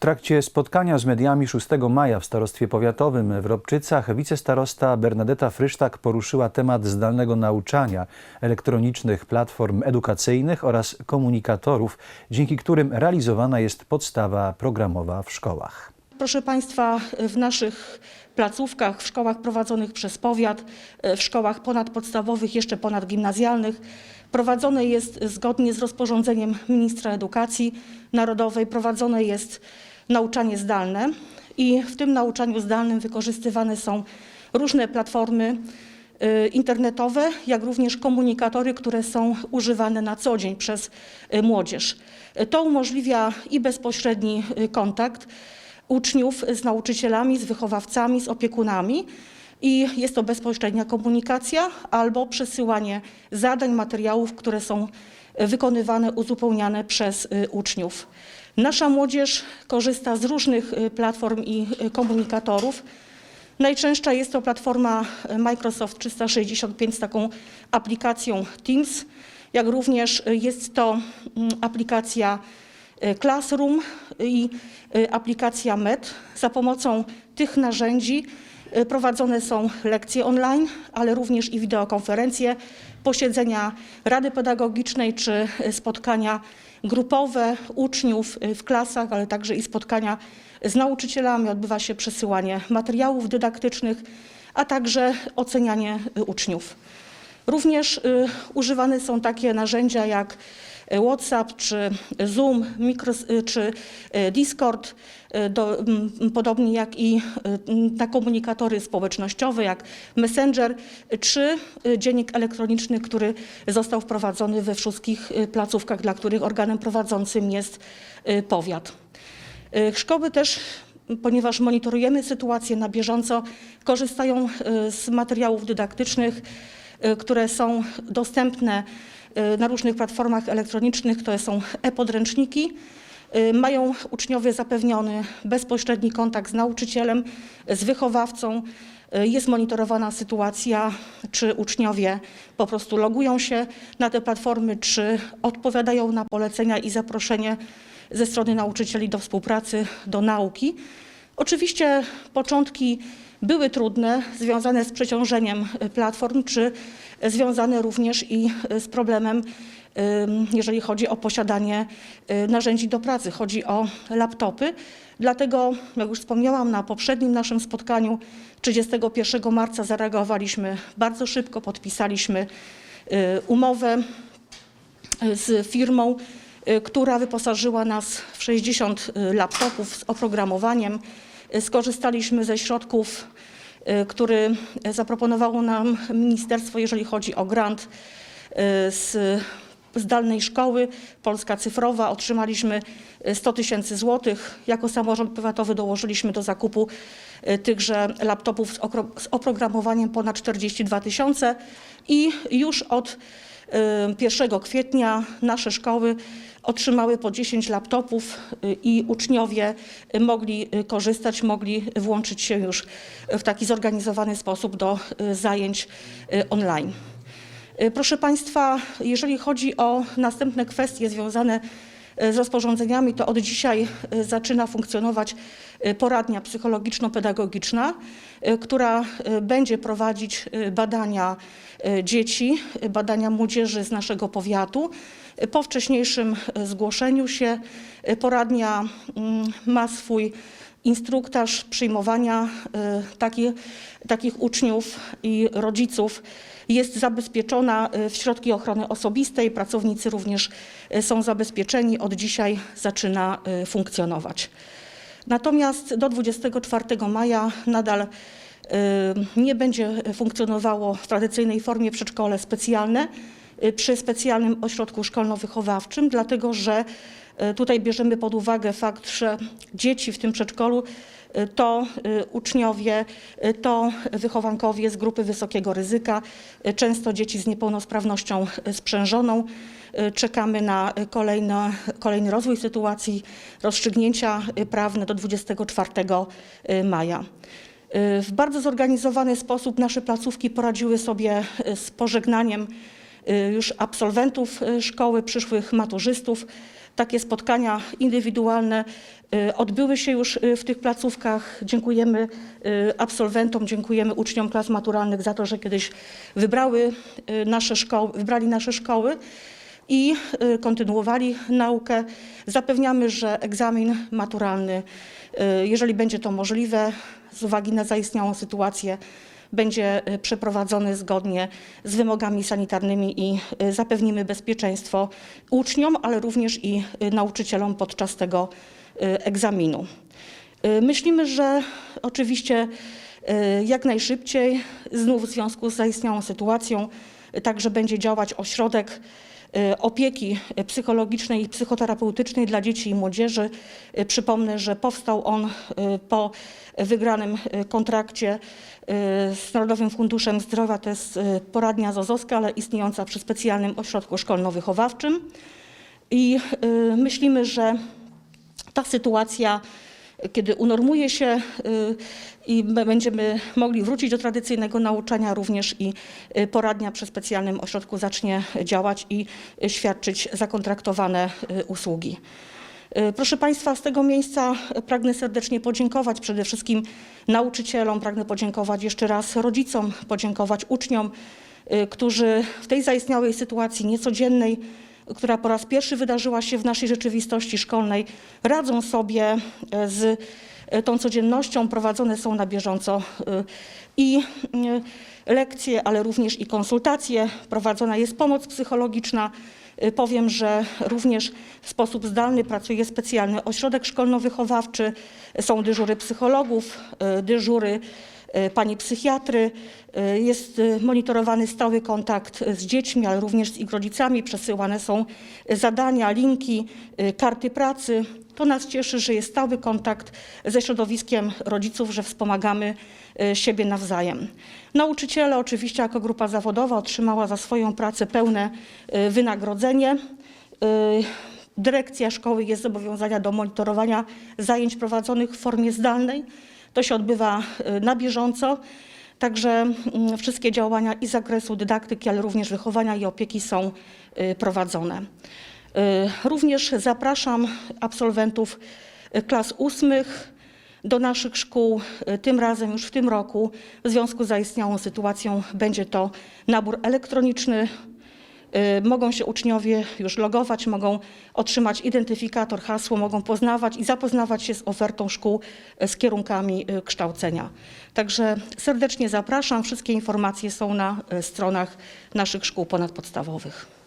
trakcie spotkania z mediami 6 maja w Starostwie Powiatowym w Robczycach wicestarosta Bernadeta Frysztak poruszyła temat zdalnego nauczania, elektronicznych platform edukacyjnych oraz komunikatorów, dzięki którym realizowana jest podstawa programowa w szkołach. Proszę Państwa, w naszych placówkach, w szkołach prowadzonych przez powiat, w szkołach ponadpodstawowych, jeszcze ponadgimnazjalnych prowadzone jest zgodnie z rozporządzeniem ministra edukacji narodowej, prowadzone jest nauczanie zdalne i w tym nauczaniu zdalnym wykorzystywane są różne platformy y, internetowe, jak również komunikatory, które są używane na co dzień przez y, młodzież. To umożliwia i bezpośredni y, kontakt uczniów z nauczycielami, z wychowawcami, z opiekunami. I jest to bezpośrednia komunikacja albo przesyłanie zadań, materiałów, które są wykonywane, uzupełniane przez y, uczniów. Nasza młodzież korzysta z różnych y, platform i y, komunikatorów. Najczęstsza jest to platforma Microsoft 365 z taką aplikacją Teams, jak również jest to mm, aplikacja Classroom i aplikacja MED. Za pomocą tych narzędzi prowadzone są lekcje online, ale również i wideokonferencje, posiedzenia Rady Pedagogicznej czy spotkania grupowe uczniów w klasach, ale także i spotkania z nauczycielami. Odbywa się przesyłanie materiałów dydaktycznych, a także ocenianie uczniów. Również y, używane są takie narzędzia jak WhatsApp, czy Zoom, y, czy y, Discord, y, do, m, podobnie jak i na komunikatory społecznościowe, jak Messenger, czy dziennik elektroniczny, który został wprowadzony we wszystkich placówkach, dla których organem prowadzącym jest powiat. Szkoły też ponieważ monitorujemy sytuację na bieżąco, korzystają z materiałów dydaktycznych, które są dostępne na różnych platformach elektronicznych, to są e-podręczniki. Y, Mają uczniowie zapewniony bezpośredni kontakt z nauczycielem, z wychowawcą. Y, Jest monitorowana sytuacja, czy uczniowie po prostu logują się na te platformy, czy odpowiadają na polecenia i zaproszenie ze strony nauczycieli do współpracy, do nauki. Oczywiście początki były trudne, związane z przeciążeniem y, platform, czy związane również i y, z problemem, jeżeli chodzi o posiadanie y, narzędzi do pracy. Chodzi o laptopy. Dlatego, jak już wspomniałam na poprzednim naszym spotkaniu, 31 marca zareagowaliśmy bardzo szybko, podpisaliśmy y, umowę z firmą, y, która wyposażyła nas w 60 y, laptopów z oprogramowaniem. Skorzystaliśmy ze środków, y, który zaproponowało nam ministerstwo, jeżeli chodzi o grant y, z zdalnej szkoły Polska Cyfrowa. Otrzymaliśmy y, 100 tysięcy złotych. Jako samorząd powiatowy dołożyliśmy do zakupu y, tychże laptopów z oprogramowaniem ponad 42 tysiące i już od y, 1 kwietnia nasze szkoły otrzymały po 10 laptopów i uczniowie mogli korzystać, mogli włączyć się już w taki zorganizowany sposób do zajęć online. Y, Proszę Państwa, jeżeli chodzi o następne kwestie związane y, z rozporządzeniami, to od dzisiaj y, zaczyna funkcjonować poradnia psychologiczno-pedagogiczna, która będzie prowadzić badania dzieci, badania młodzieży z naszego powiatu. Po wcześniejszym zgłoszeniu się poradnia mm, ma swój instruktaż przyjmowania y, taki, takich uczniów i rodziców jest zabezpieczona y, w środki ochrony osobistej. Pracownicy również y, są zabezpieczeni. Od dzisiaj zaczyna funkcjonować. Natomiast do 24 maja nadal nie będzie funkcjonowało w tradycyjnej formie przedszkole specjalne przy specjalnym ośrodku szkolno-wychowawczym, dlatego że tutaj bierzemy pod uwagę fakt, że dzieci w tym przedszkolu y, to y, uczniowie, to wychowankowie z grupy wysokiego ryzyka, często dzieci z niepełnosprawnością sprzężoną. Czekamy na kolejne, kolejny rozwój sytuacji, rozstrzygnięcia prawne do 24 y, maja. W bardzo zorganizowany sposób nasze placówki poradziły sobie z pożegnaniem już absolwentów y, szkoły, przyszłych maturzystów. Takie spotkania indywidualne y, odbyły się już y, w tych placówkach. Dziękujemy y, absolwentom, dziękujemy uczniom klas maturalnych za to, że kiedyś wybrały y, nasze szkoły, wybrali nasze szkoły i y, kontynuowali naukę. Zapewniamy, że egzamin maturalny, y, jeżeli będzie to możliwe, z uwagi na zaistniałą sytuację, będzie y, przeprowadzony zgodnie z wymogami sanitarnymi i y, zapewnimy bezpieczeństwo uczniom, ale również i y, nauczycielom podczas tego egzaminu. Myślimy, że oczywiście jak najszybciej, znów w związku z zaistniałą sytuacją, także będzie działać ośrodek opieki psychologicznej i psychoterapeutycznej dla dzieci i młodzieży. Y, Przypomnę, że powstał on y, po wygranym y, kontrakcie y, z Narodowym Funduszem Zdrowia. To jest y, poradnia Zozowska, ale istniejąca przy specjalnym ośrodku szkolno-wychowawczym. I y, myślimy, że ta sytuacja, kiedy unormuje się y, i będziemy mogli wrócić do tradycyjnego nauczania, również i y, poradnia przy specjalnym ośrodku zacznie działać i y, świadczyć zakontraktowane usługi. Proszę Państwa, z tego miejsca pragnę serdecznie podziękować przede wszystkim nauczycielom, pragnę podziękować jeszcze raz rodzicom, podziękować uczniom, którzy w tej zaistniałej sytuacji niecodziennej, która po raz pierwszy wydarzyła się w naszej rzeczywistości szkolnej, radzą sobie e, z e, tą codziennością, prowadzone są na bieżąco e, i lekcje, ale również i konsultacje, prowadzona jest pomoc psychologiczna. Powiem, że również w sposób zdalny pracuje specjalny ośrodek szkolno-wychowawczy, są dyżury psychologów, dyżury pani psychiatry. E, Jest e, monitorowany stały kontakt z dziećmi, ale również z ich rodzicami. Przesyłane są e, zadania, linki, e, karty pracy. To nas cieszy, że jest stały kontakt ze środowiskiem rodziców, że wspomagamy e, siebie nawzajem. Nauczyciele oczywiście jako grupa zawodowa otrzymała za swoją pracę pełne e, wynagrodzenie. E, Dyrekcja szkoły jest zobowiązana do monitorowania zajęć prowadzonych w formie zdalnej. To się odbywa y, na bieżąco. Także mm, wszystkie działania i zakresu dydaktyki, ale również wychowania i opieki są y, prowadzone. Y, Również zapraszam absolwentów klas ósmych do naszych szkół. Tym razem już w tym roku w związku z zaistniałą sytuacją będzie to nabór elektroniczny. Y, Mogą się uczniowie już logować, mogą otrzymać identyfikator, hasło, mogą poznawać i zapoznawać się z ofertą szkół, y, z kierunkami y, kształcenia. Także serdecznie zapraszam. Wszystkie informacje są na stronach naszych szkół ponadpodstawowych.